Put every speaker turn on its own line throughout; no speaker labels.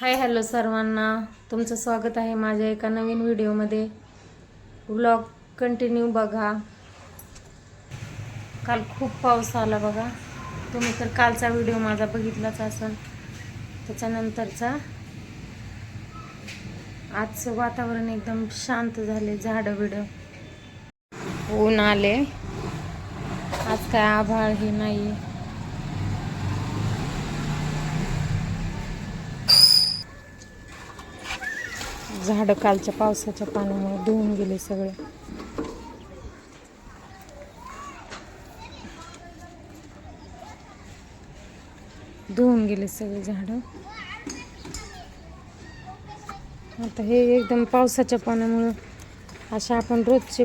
Hi hello सर्वांना. तुमचं स्वागत आहे माझ्या एका नवीन व्हिडिओमध्ये. ब्लॉग कंटिन्यू बघा. काल खूप पाऊस आला बघा. तुम्ही तर कालचा व्हिडिओ माझा बघितलाच असेल. त्याच्यानंतरचा आजचं वातावरण एकदम शांत झाले झाडं बिडं ऊन आले. आज काय आभाळ हे नाही झाडं कालच्या पावसाच्या पाण्यामुळे धुवून गेले सगळे. धुवून गेले सगळे झाडं. आता हे एकदम पावसाच्या पाण्यामुळं अशा आपण रोजचे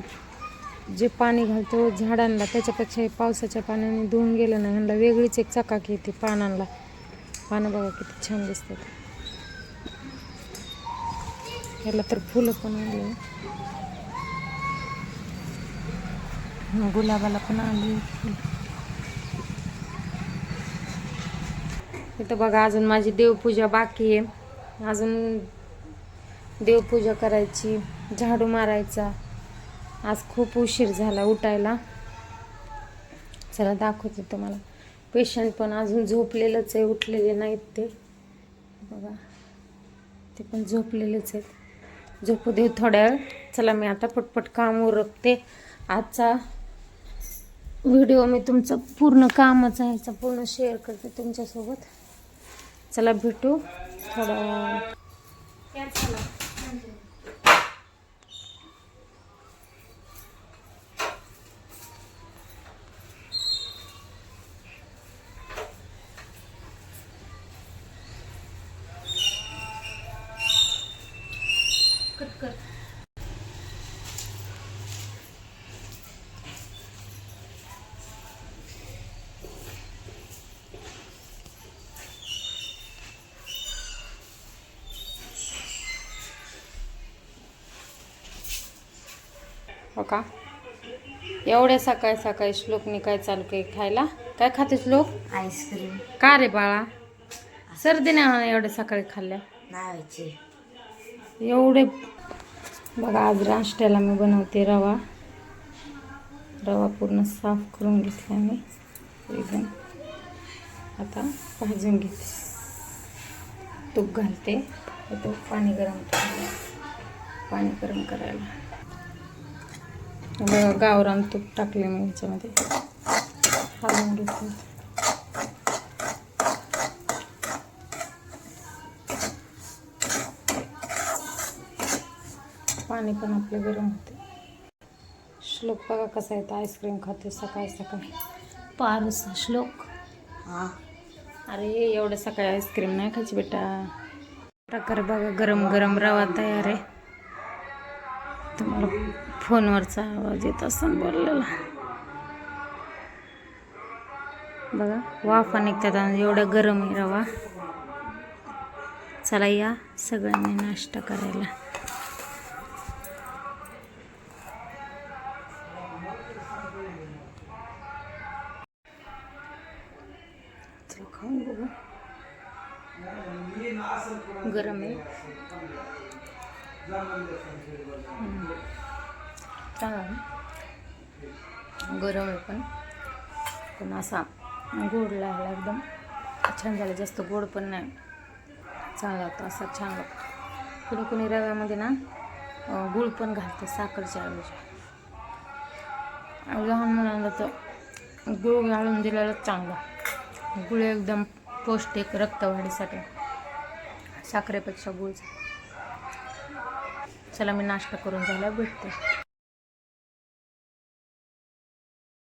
जे पाणी घालतो झाडांना त्याच्यापेक्षा हे पावसाच्या पाण्याने धुवून गेलं ना ह्यांना वेगळीच एक चकाकी येते पानांना पानं बघा किती छान दिसतात. ह्याला तर फुलं पण आले. गुलाबाला पण आले. इथं बघा अजून माझी देवपूजा बाकी आहे. अजून देवपूजा करायची झाडू मारायचा. आज खूप उशीर झाला उठायला. चला दाखवते तुम्हाला. पेशंट पण अजून झोपलेलंच आहे उठलेले नाहीत ते. बघा ते पण झोपलेलेच आहेत. झोपू देऊ थोड्या वेळ. चला मी आता पटपट काम उरकते. आजचा व्हिडिओ मी तुमचं पूर्ण कामाचा ह्याचा पूर्ण शेअर करते तुमच्यासोबत. चला भेटू. थोड्या कर. हो का? एवढ्या सकाळी सकाळी श्लोकने काय चालू काही खायला. काय खाते श्लोक?
आईस्क्रीम.
का रे बाळा? सर्दी नाही एवढ्या सकाळी खाल्ल्या.
नावाचे
एवढे बघा आज नाश्त्याला मी बनवते रवा. रवा पूर्ण साफ करून घेतला मी. एकदम. आता भाजून घेते. तूप घालते. तो पाणी गरम पाणी गरम करायला. बघा, गावरान तूप टाकले मी ह्याच्यामध्ये हलवून घेते. पाणी पण आपलं गरम होते. श्लोक बघा कसा येतं आईस्क्रीम खाते सकाळी सकाळी. पारूसा श्लोक.
हा.
अरे एवढं सकाळी आईस्क्रीम नाही खायची बेटा. प्रकारे बघा गरम गरम रवा तयार आहे. तुम्हाला फोनवरचा आवाज येत असताना बोललेला. बघा वाफा निघतात आणि एवढा गरम आहे रवा. चला या सगळ्यांनी नाश्ता करायला. चला खाऊन बघू गरम आहे. हम्म. गरम आहे पण. पण असा गोड लागला एकदम. छान झाला. जास्त गोड पण नाही. चांगला होता. असा छान लागतो कुणी कुणी रव्यामध्ये ना गुळ पण घालते साखरच्या ऐवजी. आणि लहान मुलांना तर गुळ घालून दिलेलं चांगलं. गुळ एकदम पौष्टिक रक्तवाढीसाठी. साखरेपेक्षा गुळ चला मी नाश्ता करून झाला भेटते.